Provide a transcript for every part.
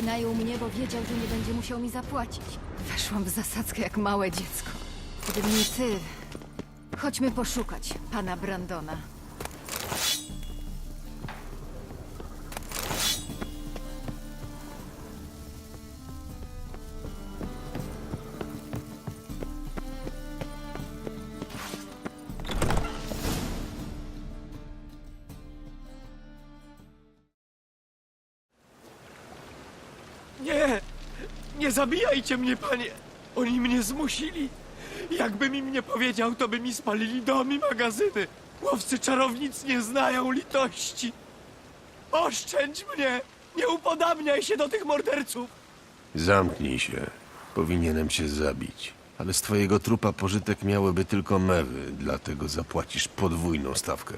wynajął mnie, bo wiedział, że nie będzie musiał mi zapłacić. Weszłam w zasadzkę jak małe dziecko. Gdyby nie ty... Chodźmy poszukać pana Brandona. Nie zabijajcie mnie, panie! Oni mnie zmusili! Jakbym im nie powiedział, to by mi spalili dom i magazyny! Łowcy czarownic nie znają litości! Oszczędź mnie! Nie upodabniaj się do tych morderców! Zamknij się. Powinienem cię zabić. Ale z twojego trupa pożytek miałyby tylko mewy, dlatego zapłacisz podwójną stawkę.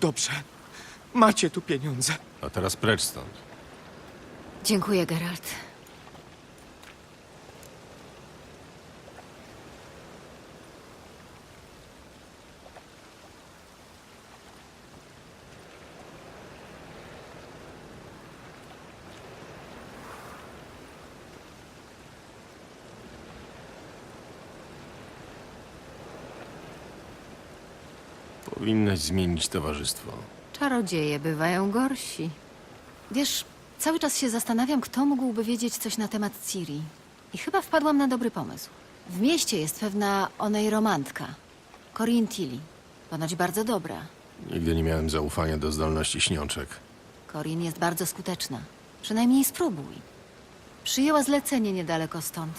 Dobrze. Macie tu pieniądze. A teraz precz stąd. Dziękuję, Geralt. Powinnaś zmienić towarzystwo. Czarodzieje bywają gorsi. Wiesz, cały czas się zastanawiam, kto mógłby wiedzieć coś na temat Ciri. I chyba wpadłam na dobry pomysł. W mieście jest pewna onej romantka. Corinne Tilly. Ponoć bardzo dobra. Nigdy nie miałem zaufania do zdolności śniączek. Corinne jest bardzo skuteczna. Przynajmniej spróbuj. Przyjęła zlecenie niedaleko stąd.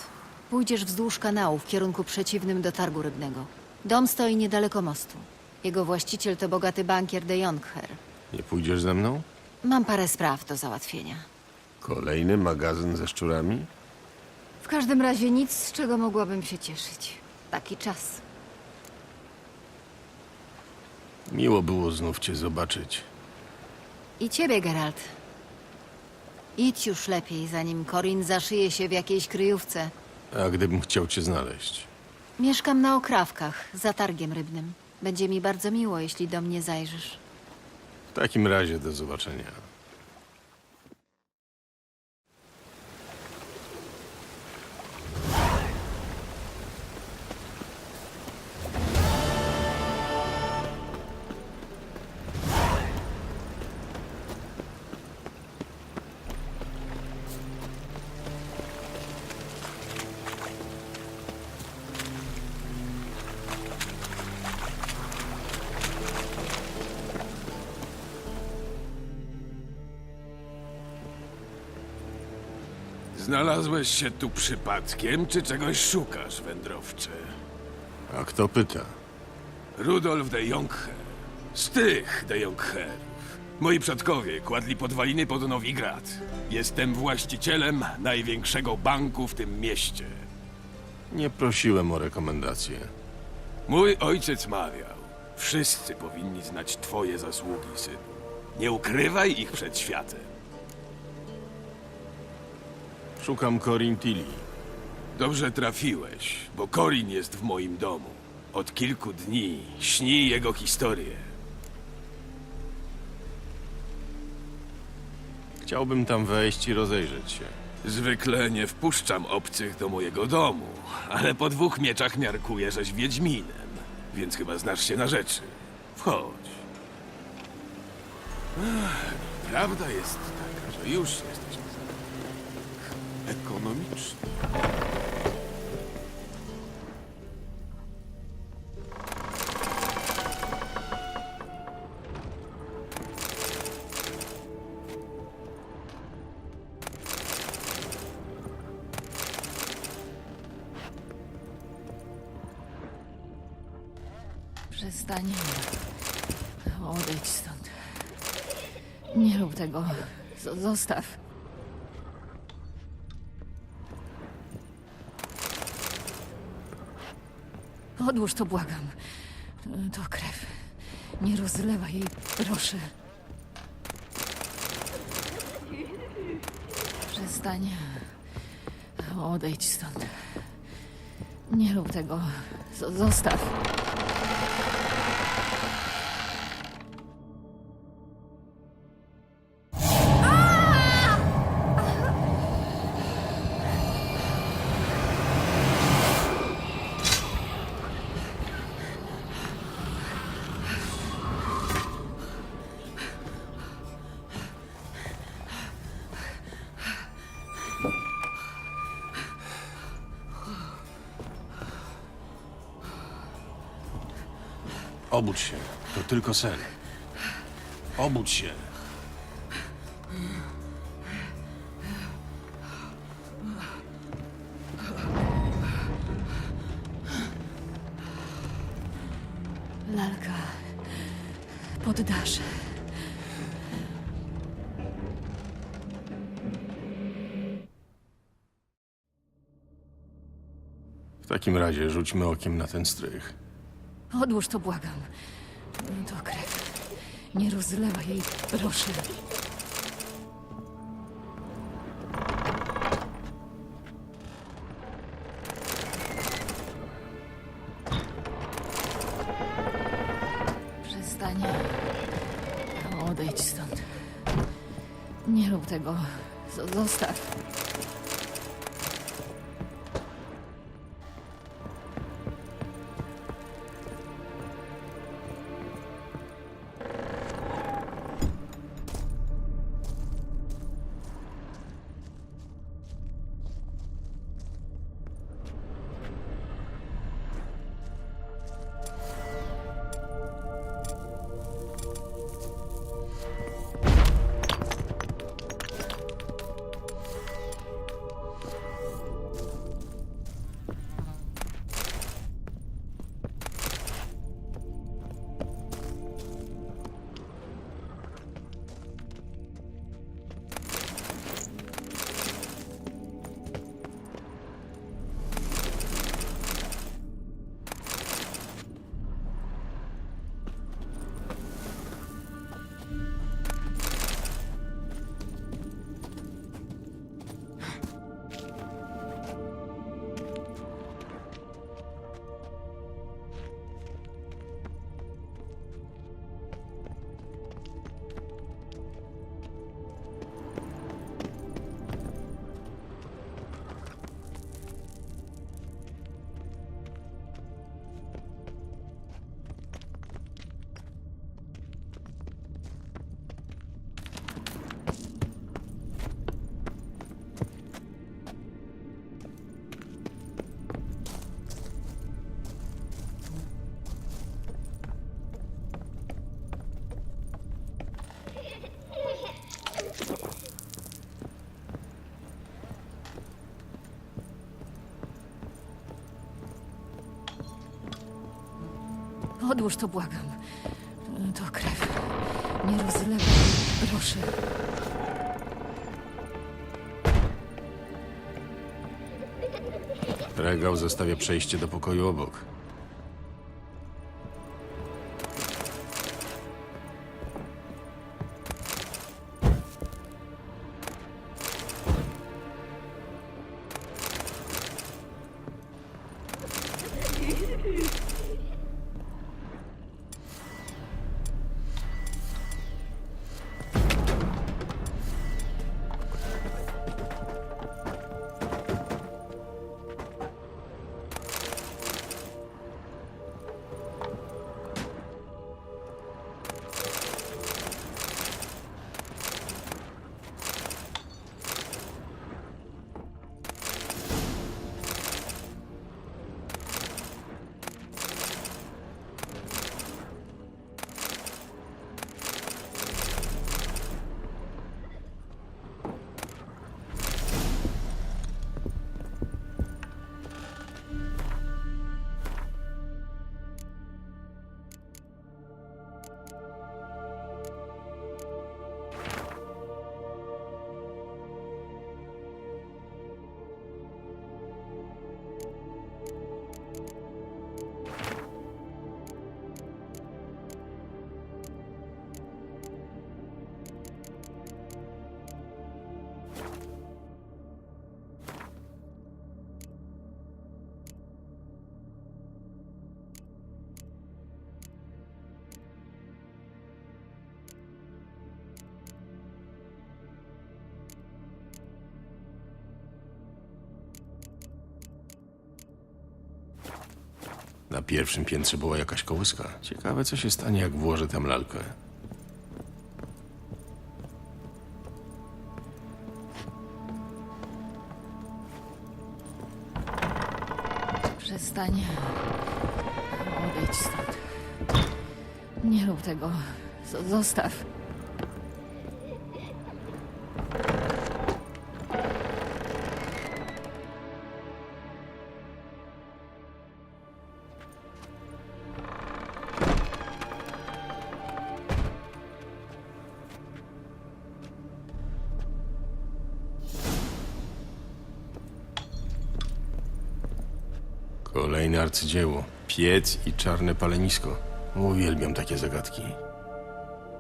Pójdziesz wzdłuż kanału w kierunku przeciwnym do targu rybnego. Dom stoi niedaleko mostu. Jego właściciel to bogaty bankier de Jonkher. Nie pójdziesz ze mną? Mam parę spraw do załatwienia. Kolejny magazyn ze szczurami? W każdym razie nic, z czego mogłabym się cieszyć. Taki czas. Miło było znów cię zobaczyć. I ciebie, Geralt. Idź już lepiej, zanim Corin zaszyje się w jakiejś kryjówce. A gdybym chciał cię znaleźć? Mieszkam na okrawkach, za targiem rybnym. Będzie mi bardzo miło, jeśli do mnie zajrzysz. W takim razie do zobaczenia. Znalazłeś się tu przypadkiem, czy czegoś szukasz, wędrowcze? A kto pyta? Rudolf de Jonkher. Z tych de Jonkherów. Moi przodkowie kładli podwaliny pod Nowigrad. Jestem właścicielem największego banku w tym mieście. Nie prosiłem o rekomendacje. Mój ojciec mawiał, wszyscy powinni znać twoje zasługi, synu. Nie ukrywaj ich przed światem. Szukam Corin Tilly. Dobrze trafiłeś, bo Corin jest w moim domu. Od kilku dni śni jego historię. Chciałbym tam wejść i rozejrzeć się. Zwykle nie wpuszczam obcych do mojego domu, ale po dwóch mieczach miarkuję, żeś Wiedźminem, więc chyba znasz się na rzeczy. Wchodź. Ach, Prawda jest taka, że już jesteśmy ekonomiczni. Przestań. Odejdź stąd. Nie rób tego. Z- zostaw. Odłóż to, błagam. To krew. Nie rozlewaj jej, proszę. Przestań. Odejdź stąd. Nie rób tego. Zostaw. Obudź się. To tylko sen. Obudź się. Lalka. Poddasz. W takim razie rzućmy okiem na ten strych. Odłóż to, błagam. To krew. Nie rozlewaj jej, proszę. Przestań. Odejdź stąd. Nie rób tego. Zostaw. Odłóż to, błagam. To krew. Nie rozlewaj, proszę. Regał zostawia przejście do pokoju obok. Pierwszym piętrze była jakaś kołyska. Ciekawe, co się stanie, jak włożę tam lalkę. Przestań. Odejdź stąd. Nie rób tego. Zostaw. Kolejne arcydzieło. Piec i czarne palenisko. Uwielbiam takie zagadki.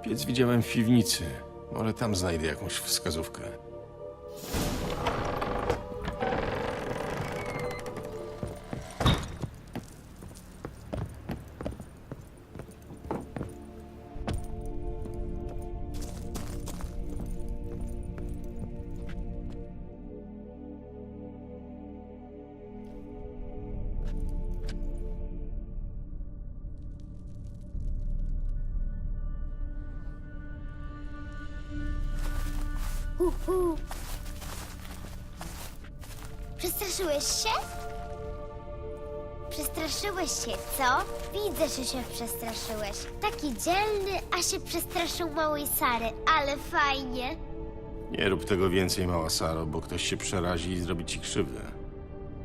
Piec widziałem w piwnicy. Może tam znajdę jakąś wskazówkę. Przestraszyłeś się? Przestraszyłeś się, co? Widzę, że się przestraszyłeś. Taki dzielny, a się przestraszył małej Sary, ale fajnie. Nie rób tego więcej, mała Saro, bo ktoś się przerazi i zrobi ci krzywdę.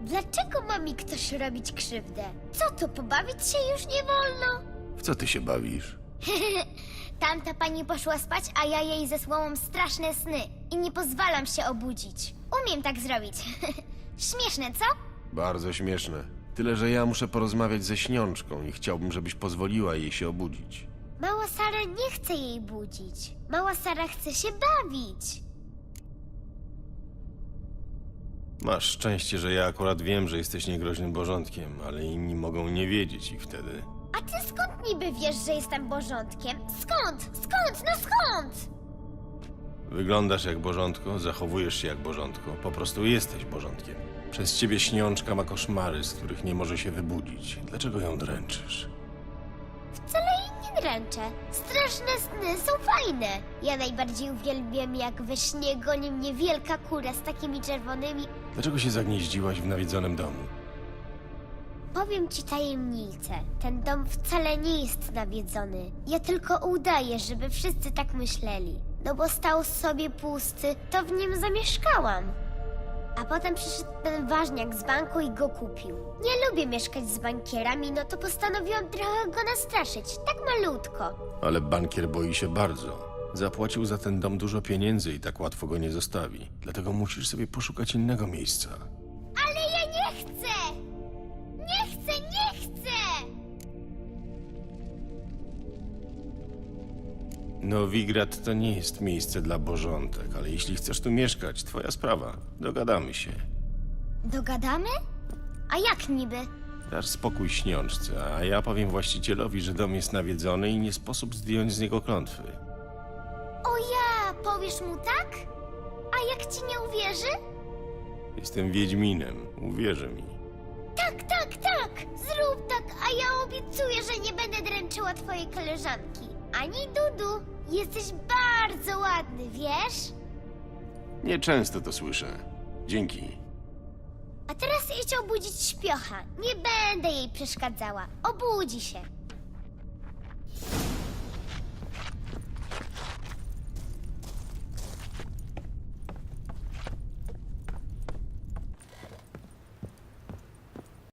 Dlaczego ma mi ktoś robić krzywdę? Co to, pobawić się już nie wolno? W co ty się bawisz? Tamta pani poszła spać, a ja jej zesłałam straszne sny i nie pozwalam się obudzić. Umiem tak zrobić. Śmieszne, co? Bardzo śmieszne. Tyle, że ja muszę porozmawiać ze śniączką i chciałbym, żebyś pozwoliła jej się obudzić. Mała Sara nie chce jej budzić. Mała Sara chce się bawić. Masz szczęście, że ja akurat wiem, że jesteś niegroźnym bożątkiem, ale inni mogą nie wiedzieć i wtedy... A ty skąd niby wiesz, że jestem bożątkiem? Skąd? Skąd? No skąd? Wyglądasz jak bożątko, zachowujesz się jak bożątko, po prostu jesteś bożątkiem. Przez ciebie śniączka ma koszmary, z których nie może się wybudzić. Dlaczego ją dręczysz? Wcale jej nie dręczę. Straszne sny są fajne. Ja najbardziej uwielbiam, jak we śnie goni mnie wielka kura z takimi czerwonymi... Dlaczego się zagnieździłaś w nawiedzonym domu? Powiem ci tajemnicę. Ten dom wcale nie jest nawiedzony. Ja tylko udaję, żeby wszyscy tak myśleli. No bo stał sobie pusty, to w nim zamieszkałam. A potem przyszedł ten ważniak z banku i go kupił. Nie lubię mieszkać z bankierami, no to postanowiłam trochę go nastraszyć. Tak malutko. Ale bankier boi się bardzo. Zapłacił za ten dom dużo pieniędzy i tak łatwo go nie zostawi. Dlatego musisz sobie poszukać innego miejsca. Nowigrad to nie jest miejsce dla bożątek, ale jeśli chcesz tu mieszkać, twoja sprawa. Dogadamy się. Dogadamy? A jak niby? Dasz spokój śniączce, a ja powiem właścicielowi, że dom jest nawiedzony i nie sposób zdjąć z niego klątwy. O ja, powiesz mu tak? A jak ci nie uwierzy? Jestem Wiedźminem, uwierzy mi. Tak, tak, tak! Zrób tak, a ja obiecuję, że nie będę dręczyła twojej koleżanki. Ani Dudu. Jesteś bardzo ładny, wiesz? Nieczęsto to słyszę. Dzięki. A teraz idź obudzić śpiocha. Nie będę jej przeszkadzała. Obudzi się.